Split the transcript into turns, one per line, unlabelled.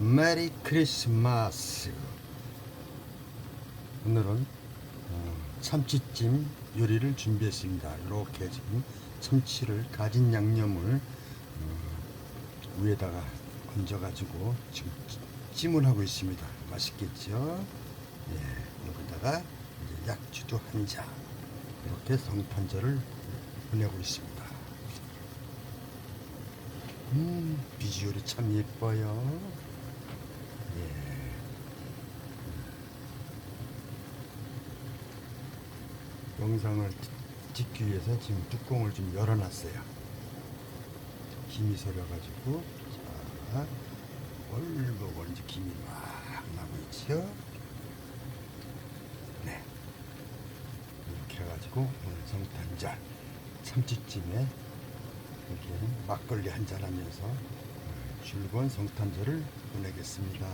메리 크리스마스. 오늘은 어, 참치찜 요리를 준비했습니다. 이렇게 지금 참치를 가진 양념을 어, 위에다가 얹어 가지고 지금 찜을 하고 있습니다. 맛있겠죠? 예, 여기다가 약주도 한 잔. 이렇게 성탄절을 보내고 있습니다. 음, 비주얼이 참 예뻐요. 예. 영상을 찍기 위해서 지금 뚜껑을 좀 열어놨어요. 김이 서려가지고 자, 얼마고 이제 김이 막 나고 있죠. 네. 이렇게 해가지고 오늘 성탄절 참치찜에 이렇게 막걸리 한잔 하면서 즐거운 성탄절을 보내겠습니다.